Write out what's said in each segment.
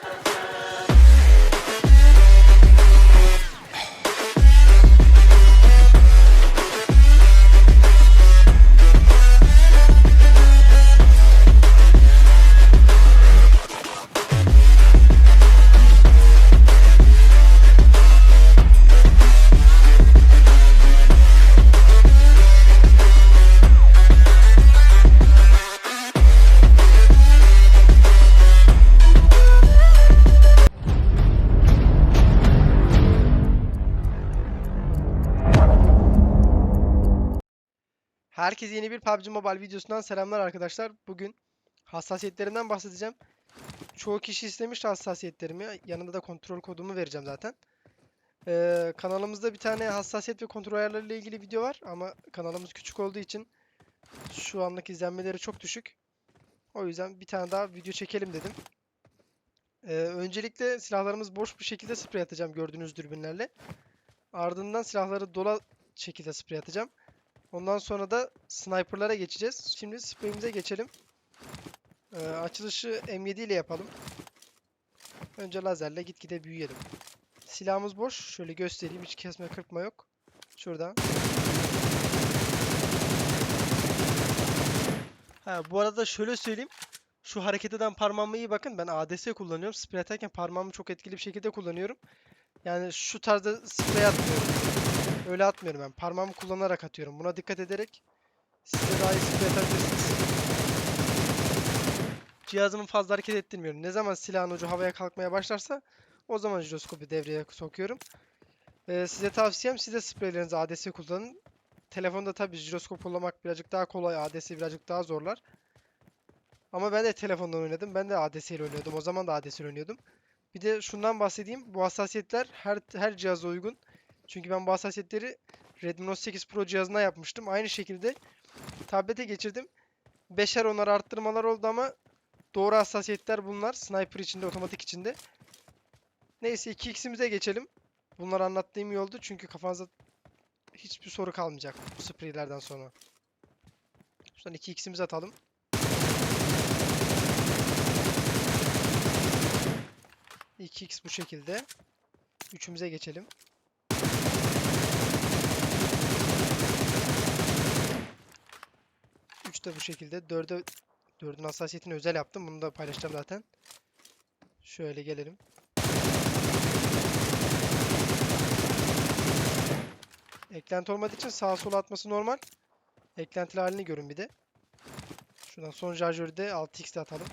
감사합니다. Herkese yeni bir PUBG Mobile videosundan selamlar arkadaşlar. Bugün hassasiyetlerinden bahsedeceğim. Çoğu kişi istemiş hassasiyetlerimi. Yanında da kontrol kodumu vereceğim zaten. Ee, kanalımızda bir tane hassasiyet ve kontrol ayarları ile ilgili video var ama kanalımız küçük olduğu için şu anlık izlenmeleri çok düşük. O yüzden bir tane daha video çekelim dedim. Ee, öncelikle silahlarımız boş bir şekilde sprey atacağım gördüğünüz dürbünlerle. Ardından silahları dola şekilde sprey atacağım. Ondan sonra da sniper'lara geçeceğiz. Şimdi spreyimize geçelim. Ee, açılışı M7 ile yapalım. Önce lazerle gitgide büyüyelim. Silahımız boş. Şöyle göstereyim. Hiç kesme kırpma yok. Şurada. Ha, bu arada şöyle söyleyeyim. Şu hareket eden parmağıma iyi bakın. Ben ADS kullanıyorum. Sprey atarken parmağımı çok etkili bir şekilde kullanıyorum. Yani şu tarzda sprey atmıyorum. Öyle atmıyorum ben. Parmağımı kullanarak atıyorum. Buna dikkat ederek size daha iyi sprey atabilirsiniz. Cihazımı fazla hareket ettirmiyorum. Ne zaman silahın ucu havaya kalkmaya başlarsa o zaman jiroskopu devreye sokuyorum. Ee, size tavsiyem siz de spreylerinizi ADS kullanın. Telefonda tabii jiroskop kullanmak birazcık daha kolay. ADS birazcık daha zorlar. Ama ben de telefondan oynadım. Ben de ADS ile oynuyordum. O zaman da ADS ile oynuyordum. Bir de şundan bahsedeyim. Bu hassasiyetler her her cihaza uygun. Çünkü ben bu hassasiyetleri Redmi Note 8 Pro cihazına yapmıştım. Aynı şekilde tablete geçirdim. Beşer onar arttırmalar oldu ama doğru hassasiyetler bunlar. Sniper içinde, otomatik içinde. Neyse 2x'imize geçelim. Bunları anlattığım iyi oldu. Çünkü kafanızda hiçbir soru kalmayacak bu spreylerden sonra. Şuradan 2x'imizi atalım. İki x bu şekilde. Üçümüze geçelim. Üç de bu şekilde. Dörde, dördün hassasiyetini özel yaptım. Bunu da paylaşacağım zaten. Şöyle gelelim. Eklenti olmadığı için sağa sola atması normal. Eklentili halini görün bir de. Şuradan son şarjörü de 6x'de atalım.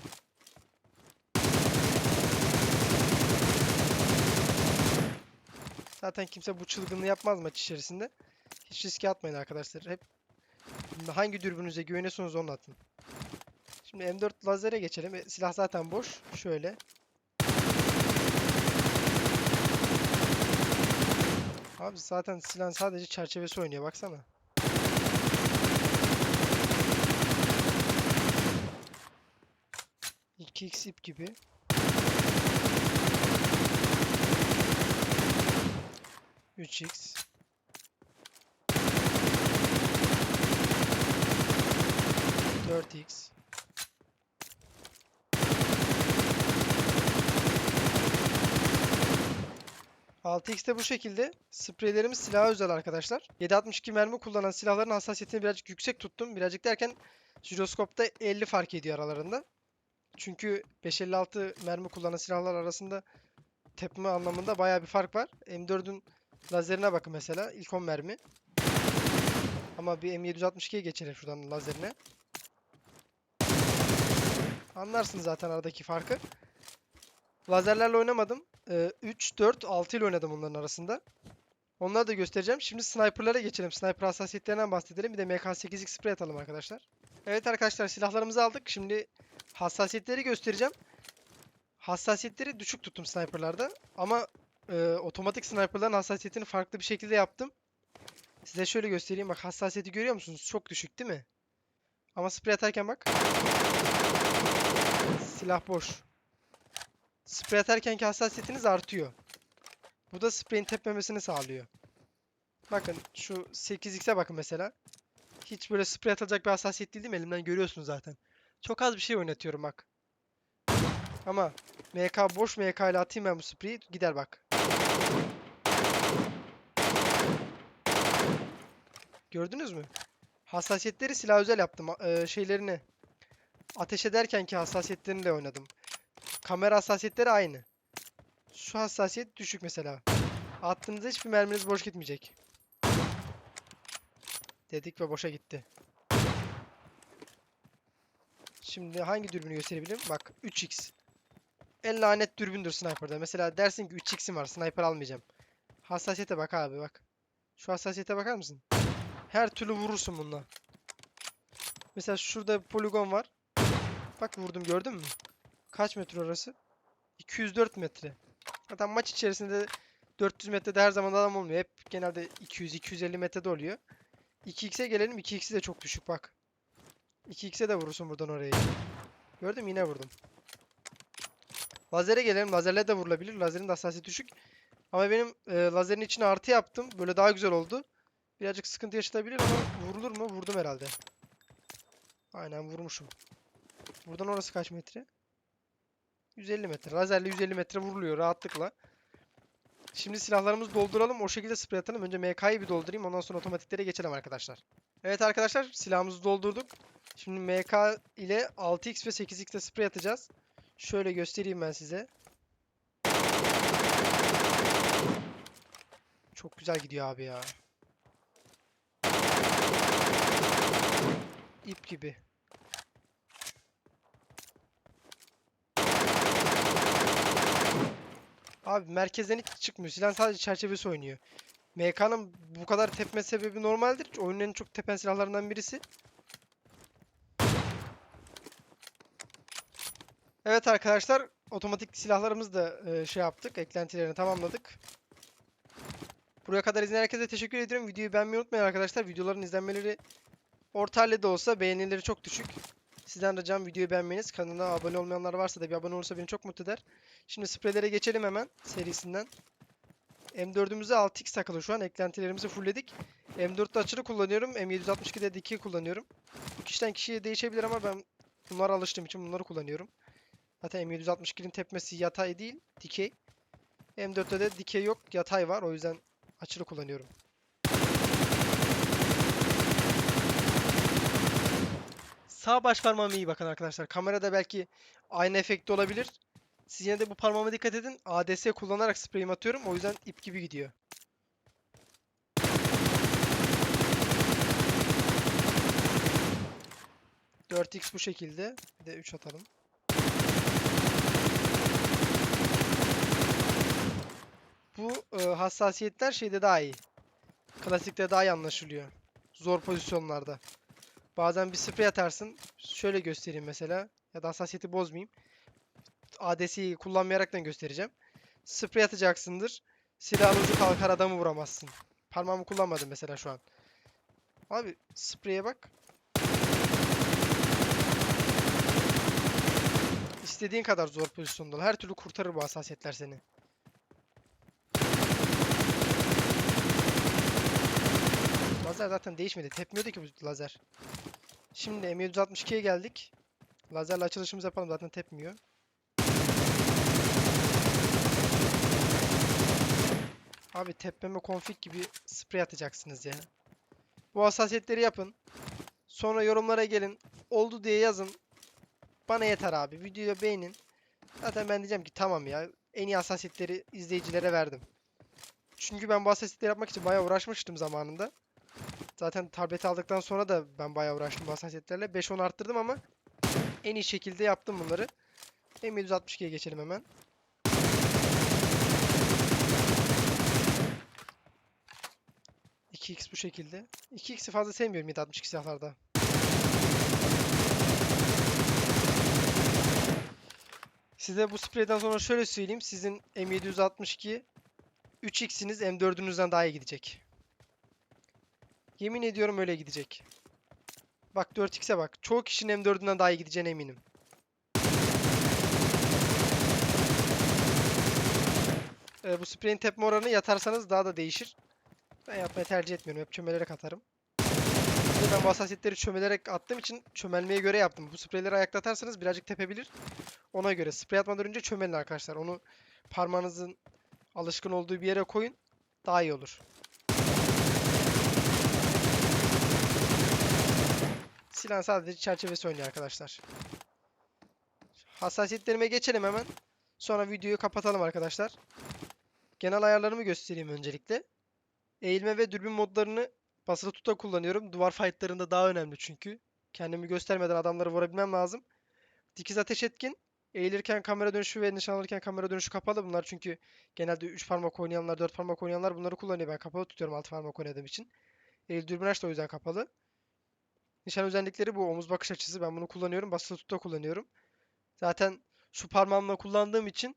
Zaten kimse bu çılgınlığı yapmaz maç içerisinde. Hiç riske atmayın arkadaşlar. Hep hangi dürbünüze güveniyorsunuz onu atın. Şimdi M4 lazere geçelim. E, Silah zaten boş. Şöyle. Abi zaten silah sadece çerçevesi oynuyor baksana. İki x ip gibi. Üç x. Dört x. 6x de bu şekilde. Spreylerimiz silaha özel arkadaşlar. 7.62 mermi kullanan silahların hassasiyetini birazcık yüksek tuttum. Birazcık derken jiroskopta 50 fark ediyor aralarında. Çünkü 556 mermi kullanan silahlar arasında tepme anlamında baya bir fark var. M4'ün lazerine bakın mesela. İlk 10 mermi. Ama bir M762'ye geçelim şuradan lazerine. Anlarsınız zaten aradaki farkı. Lazerlerle oynamadım. Ee, 3, 4, 6 ile oynadım onların arasında. Onları da göstereceğim. Şimdi sniper'lara geçelim. Sniper hassasiyetlerinden bahsedelim. Bir de MK8X sprey atalım arkadaşlar. Evet arkadaşlar silahlarımızı aldık. Şimdi hassasiyetleri göstereceğim. Hassasiyetleri düşük tuttum sniper'larda. Ama e, otomatik sniper'ların hassasiyetini farklı bir şekilde yaptım. Size şöyle göstereyim. Bak hassasiyeti görüyor musunuz? Çok düşük değil mi? Ama sprey atarken bak. Silah boş. Sprey atarkenki hassasiyetiniz artıyor. Bu da spreyin tepmemesini sağlıyor. Bakın şu 8x'e bakın mesela. Hiç böyle sprey atılacak bir hassasiyet değil değil mi? Elimden görüyorsunuz zaten. Çok az bir şey oynatıyorum bak. Ama MK boş MK ile atayım ben bu spreyi. Gider bak. Gördünüz mü? Hassasiyetleri silah özel yaptım. Eee, şeylerini ateş ederken ki hassasiyetlerini de oynadım. Kamera hassasiyetleri aynı. Şu hassasiyet düşük mesela. Attığınızda hiçbir merminiz boş gitmeyecek. Dedik ve boşa gitti. Şimdi hangi dürbünü gösterebilirim? Bak 3x. En lanet dürbündür sniper'da. Mesela dersin ki 3x'im var sniper almayacağım. Hassasiyete bak abi bak. Şu hassasiyete bakar mısın? Her türlü vurursun bununla. Mesela şurada bir poligon var. Bak vurdum gördün mü? Kaç metre orası? 204 metre. Zaten maç içerisinde 400 metrede her zaman adam olmuyor. Hep genelde 200-250 metrede oluyor. 2x'e gelelim. 2x'i de çok düşük bak. 2x'e de vurursun buradan oraya. Gördün mü? Yine vurdum. Lazere gelelim. Lazerle de vurulabilir. Lazerin de hassasiyeti düşük. Ama benim e, lazerin içine artı yaptım. Böyle daha güzel oldu. Birazcık sıkıntı yaşatabilir ama vurulur mu? Vurdum herhalde. Aynen vurmuşum. Buradan orası kaç metre? 150 metre. Lazerle 150 metre vuruluyor rahatlıkla. Şimdi silahlarımızı dolduralım. O şekilde sprey atalım. Önce MK'yı bir doldurayım. Ondan sonra otomatiklere geçelim arkadaşlar. Evet arkadaşlar silahımızı doldurduk. Şimdi MK ile 6x ve 8x'te sprey atacağız. Şöyle göstereyim ben size. Çok güzel gidiyor abi ya. İp gibi. Abi merkezden hiç çıkmıyor. Silah sadece çerçevesi oynuyor. MK'nın bu kadar tepme sebebi normaldir. Oyunun en çok tepen silahlarından birisi. Evet arkadaşlar, otomatik silahlarımızı da e, şey yaptık, eklentilerini tamamladık. Buraya kadar izleyen herkese teşekkür ediyorum. Videoyu beğenmeyi unutmayın arkadaşlar. Videoların izlenmeleri orta halde de olsa beğenileri çok düşük. Sizden ricam videoyu beğenmeniz. Kanala abone olmayanlar varsa da bir abone olursa beni çok mutlu eder. Şimdi spreylere geçelim hemen serisinden. M4'ümüze 6x takılı şu an. Eklentilerimizi fullledik. M4'te açılı kullanıyorum. M762'de dikey kullanıyorum. Bu kişiden kişiye değişebilir ama ben bunlara alıştığım için bunları kullanıyorum. Zaten M762'nin tepmesi yatay değil, dikey. M4'te de dikey yok, yatay var. O yüzden açılı kullanıyorum. Sağ baş parmağıma iyi bakın arkadaşlar. Kamerada belki aynı efekti olabilir. Siz yine de bu parmağıma dikkat edin. ADS kullanarak spreyimi atıyorum. O yüzden ip gibi gidiyor. ...4x bu şekilde. Bir de 3 atalım. Bu e, hassasiyetler şeyde daha iyi. Klasikte daha iyi anlaşılıyor. Zor pozisyonlarda. Bazen bir sprey atarsın. Şöyle göstereyim mesela. Ya da hassasiyeti bozmayayım. ADS'yi kullanmayaraktan göstereceğim. Sprey atacaksındır. Silahın ucu kalkar adamı vuramazsın. Parmağımı kullanmadım mesela şu an. Abi spreye bak. İstediğin kadar zor pozisyonda. Her türlü kurtarır bu hassasiyetler seni. Lazer zaten değişmedi. Tepmiyordu ki bu lazer. Şimdi M762'ye geldik. Lazerle açılışımızı yapalım zaten tepmiyor. Abi tepmeme config gibi sprey atacaksınız ya. Bu hassasiyetleri yapın. Sonra yorumlara gelin. Oldu diye yazın. Bana yeter abi. Videoyu beğenin. Zaten ben diyeceğim ki tamam ya. En iyi hassasiyetleri izleyicilere verdim. Çünkü ben bu hassasiyetleri yapmak için bayağı uğraşmıştım zamanında. Zaten tableti aldıktan sonra da ben bayağı uğraştım hassasiyetlerle. 5-10 arttırdım ama en iyi şekilde yaptım bunları. M762'ye geçelim hemen. x bu şekilde. 2x'i fazla sevmiyorum 762 silahlarda. Size bu spreyden sonra şöyle söyleyeyim. Sizin M762 3x'iniz M4'ünüzden daha iyi gidecek. Yemin ediyorum öyle gidecek. Bak 4x'e bak. Çoğu kişinin M4'ünden daha iyi gideceğine eminim. Ee, bu spreyin tepme oranı yatarsanız daha da değişir. Ben yapmayı tercih etmiyorum. Hep çömelerek atarım. De ben bu hassasiyetleri çömelerek attığım için çömelmeye göre yaptım. Bu spreyleri ayakta atarsanız birazcık tepebilir. Ona göre sprey atmadan önce çömelin arkadaşlar. Onu parmağınızın alışkın olduğu bir yere koyun. Daha iyi olur. Silah sadece çerçevesi oynuyor arkadaşlar. Hassasiyetlerime geçelim hemen. Sonra videoyu kapatalım arkadaşlar. Genel ayarlarımı göstereyim öncelikle. Eğilme ve dürbün modlarını basılı tuta kullanıyorum. Duvar fightlarında daha önemli çünkü. Kendimi göstermeden adamları vurabilmem lazım. Dikiz ateş etkin. Eğilirken kamera dönüşü ve nişan alırken kamera dönüşü kapalı. Bunlar çünkü genelde 3 parmak oynayanlar, 4 parmak oynayanlar bunları kullanıyor. Ben kapalı tutuyorum 6 parmak oynadığım için. Eğil dürbün aç da o yüzden kapalı. Nişan özellikleri bu. Omuz bakış açısı. Ben bunu kullanıyorum. Basılı tuta kullanıyorum. Zaten şu parmağımla kullandığım için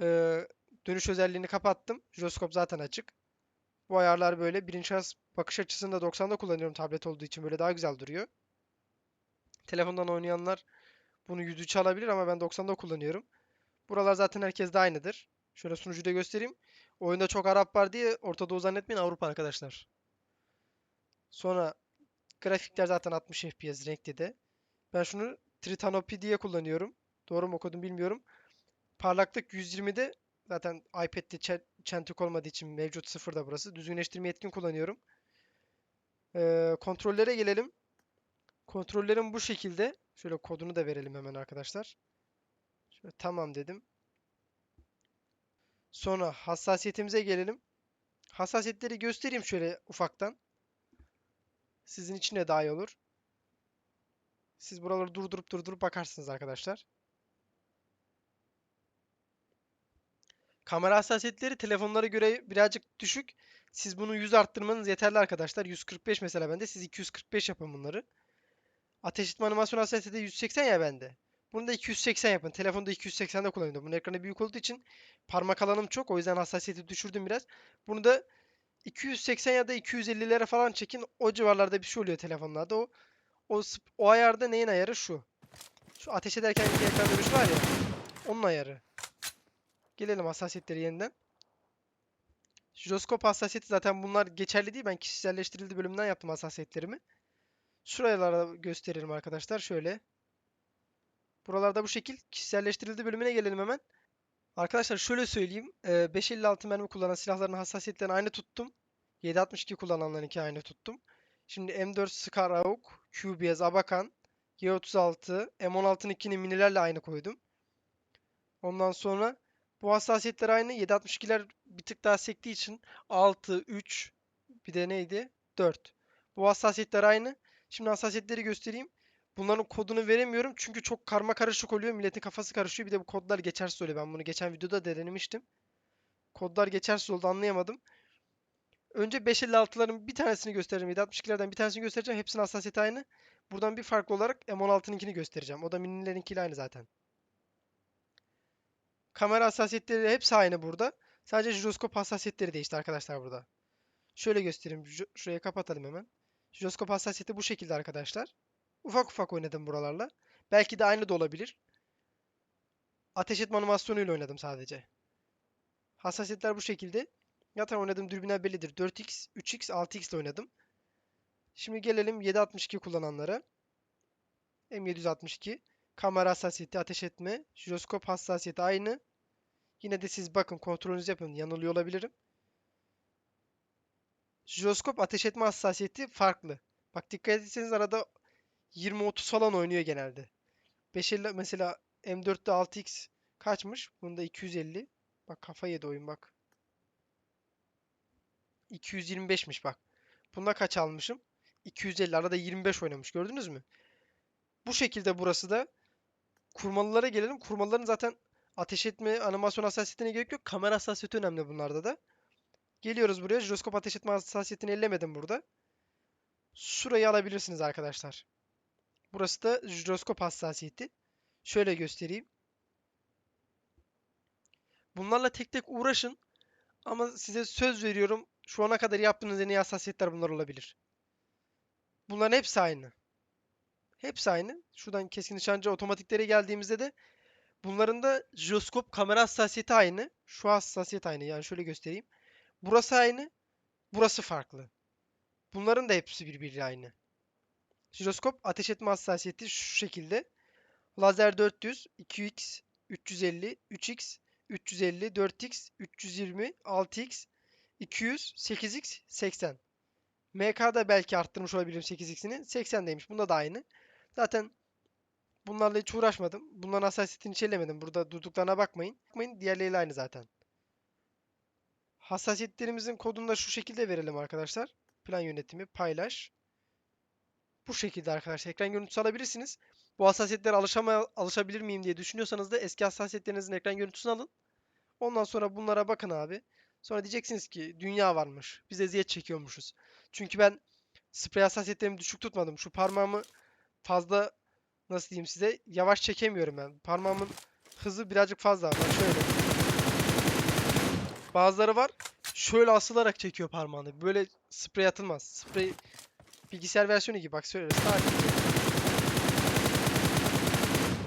eee, dönüş özelliğini kapattım. Jiroskop zaten açık. Bu ayarlar böyle. Birinci şahıs bakış açısını da 90'da kullanıyorum tablet olduğu için. Böyle daha güzel duruyor. Telefondan oynayanlar bunu 103 alabilir ama ben 90'da kullanıyorum. Buralar zaten herkeste aynıdır. Şöyle sunucuda göstereyim. Oyunda çok Arap var diye Orta zannetmeyin Avrupa arkadaşlar. Sonra grafikler zaten 60 FPS renkli de. Ben şunu Tritanopy diye kullanıyorum. Doğru mu okudum bilmiyorum. Parlaklık 120'de zaten iPad'de çen- çentik olmadığı için mevcut sıfırda burası. Düzgünleştirme etkin kullanıyorum. Ee, kontrollere gelelim. Kontrollerim bu şekilde. Şöyle kodunu da verelim hemen arkadaşlar. Şöyle tamam dedim. Sonra hassasiyetimize gelelim. Hassasiyetleri göstereyim şöyle ufaktan. Sizin için de daha iyi olur. Siz buraları durdurup durdurup bakarsınız arkadaşlar. Kamera hassasiyetleri telefonlara göre birazcık düşük. Siz bunu 100 arttırmanız yeterli arkadaşlar. 145 mesela bende. Siz 245 yapın bunları. Ateş etme animasyon hassasiyeti de 180 ya bende. Bunu da 280 yapın. Telefonda 280'de kullanıyorum. Bunun ekranı büyük olduğu için parmak alanım çok. O yüzden hassasiyeti düşürdüm biraz. Bunu da 280 ya da 250'lere falan çekin. O civarlarda bir şey oluyor telefonlarda. O o, o ayarda neyin ayarı şu. Şu ateş ederken ekran dönüşü var ya. Onun ayarı. Gelelim hassasiyetleri yeniden. Jiroskop hassasiyeti zaten bunlar geçerli değil. Ben kişiselleştirildi bölümünden yaptım hassasiyetlerimi. Şuralarda gösterelim arkadaşlar. Şöyle. Buralarda bu şekil. Kişiselleştirildi bölümüne gelelim hemen. Arkadaşlar şöyle söyleyeyim. Ee, 5.56 mermi kullanan silahların hassasiyetlerini aynı tuttum. 7.62 kullananlarınki aynı tuttum. Şimdi M4 Scar AUK, QBS Abakan, G36, M16'nınkini minilerle aynı koydum. Ondan sonra bu hassasiyetler aynı. 7.62'ler bir tık daha sektiği için 6, 3, bir de neydi? 4. Bu hassasiyetler aynı. Şimdi hassasiyetleri göstereyim. Bunların kodunu veremiyorum çünkü çok karma karışık oluyor. Milletin kafası karışıyor. Bir de bu kodlar geçersiz oluyor. Ben bunu geçen videoda da denemiştim. Kodlar geçersiz oldu anlayamadım. Önce 556'ların bir tanesini göstereceğim. 762'lerden bir tanesini göstereceğim. Hepsinin hassasiyeti aynı. Buradan bir farklı olarak M16'nınkini göstereceğim. O da minilerinkiyle aynı zaten. Kamera hassasiyetleri hepsi aynı burada. Sadece jiroskop hassasiyetleri değişti arkadaşlar burada. Şöyle göstereyim. Şuraya kapatalım hemen. Jiroskop hassasiyeti bu şekilde arkadaşlar. Ufak ufak oynadım buralarla. Belki de aynı da olabilir. Ateş etme animasyonuyla oynadım sadece. Hassasiyetler bu şekilde. Zaten oynadığım dürbünler bellidir. 4x, 3x, 6x ile oynadım. Şimdi gelelim 762 kullananlara. M762. Kamera hassasiyeti, ateş etme. Jiroskop hassasiyeti aynı. Yine de siz bakın kontrolünüzü yapın. Yanılıyor olabilirim. Jiroskop ateş etme hassasiyeti farklı. Bak dikkat etseniz arada 20-30 falan oynuyor genelde. 550 mesela M4'te 6x kaçmış? Bunda 250. Bak kafa yedi oyun bak. 225'miş bak. Bunda kaç almışım? 250 arada 25 oynamış gördünüz mü? Bu şekilde burası da kurmalılara gelelim. Kurmalıların zaten ateş etme animasyon hassasiyetine gerek yok. Kamera hassasiyeti önemli bunlarda da. Geliyoruz buraya. Jiroskop ateş etme hassasiyetini ellemedim burada. Şurayı alabilirsiniz arkadaşlar. Burası da jiroskop hassasiyeti. Şöyle göstereyim. Bunlarla tek tek uğraşın. Ama size söz veriyorum. Şu ana kadar yaptığınız en iyi hassasiyetler bunlar olabilir. Bunların hepsi aynı. Hepsi aynı. Şuradan keskin nişancı otomatiklere geldiğimizde de bunların da jiroskop kamera hassasiyeti aynı. Şu hassasiyet aynı. Yani şöyle göstereyim. Burası aynı. Burası farklı. Bunların da hepsi birbiriyle aynı. Jiroskop ateş etme hassasiyeti şu şekilde. Lazer 400, 2x, 350, 3x, 350, 4x, 320, 6x, 200, 8x, 80. MK'da belki arttırmış olabilirim 8x'ini. 80'deymiş. Bunda da aynı. Zaten bunlarla hiç uğraşmadım. Bunların hassasiyetini hiç ellemedim. Burada durduklarına bakmayın. Bakmayın diğerleriyle aynı zaten. Hassasiyetlerimizin kodunu da şu şekilde verelim arkadaşlar. Plan yönetimi, paylaş. Bu şekilde arkadaşlar. Ekran görüntüsü alabilirsiniz. Bu hassasiyetlere alışama, alışabilir miyim diye düşünüyorsanız da eski hassasiyetlerinizin ekran görüntüsünü alın. Ondan sonra bunlara bakın abi. Sonra diyeceksiniz ki dünya varmış. Biz eziyet çekiyormuşuz. Çünkü ben sprey hassasiyetlerimi düşük tutmadım. Şu parmağımı fazla nasıl diyeyim size yavaş çekemiyorum ben. Parmağımın hızı birazcık fazla. Bak şöyle. Bazıları var şöyle asılarak çekiyor parmağını. Böyle sprey atılmaz. Sprey bilgisayar versiyonu gibi bak şöyle sakin.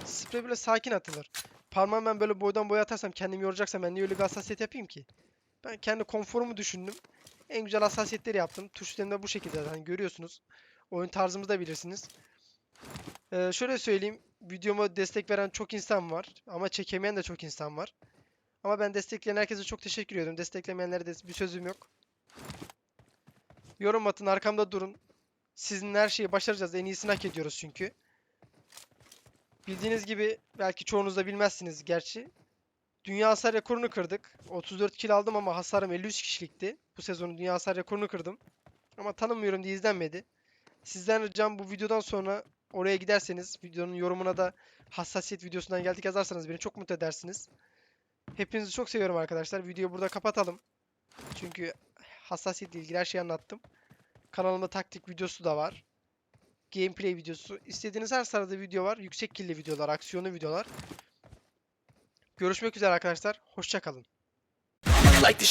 Sprey böyle sakin atılır. Parmağımı ben böyle boydan boya atarsam kendimi yoracaksam ben niye öyle bir hassasiyet yapayım ki? Ben kendi konforumu düşündüm. En güzel hassasiyetleri yaptım. Tuşlarım da bu şekilde zaten görüyorsunuz. Oyun tarzımı da bilirsiniz. Ee, şöyle söyleyeyim. Videoma destek veren çok insan var. Ama çekemeyen de çok insan var. Ama ben destekleyen herkese çok teşekkür ediyorum. Desteklemeyenlere de bir sözüm yok. Yorum atın, arkamda durun. Sizin her şeyi başaracağız. En iyisini hak ediyoruz çünkü. Bildiğiniz gibi belki çoğunuz da bilmezsiniz gerçi. Dünya hasar rekorunu kırdık. 34 kill aldım ama hasarım 53 kişilikti. Bu sezonun dünya hasar rekorunu kırdım. Ama tanımıyorum diye izlenmedi. Sizden ricam bu videodan sonra oraya giderseniz videonun yorumuna da hassasiyet videosundan geldik yazarsanız beni çok mutlu edersiniz. Hepinizi çok seviyorum arkadaşlar. Videoyu burada kapatalım. Çünkü hassasiyetle ilgili her şeyi anlattım. Kanalımda taktik videosu da var. Gameplay videosu. İstediğiniz her sırada video var. Yüksek killi videolar, aksiyonlu videolar. Görüşmek üzere arkadaşlar. Hoşça kalın. like.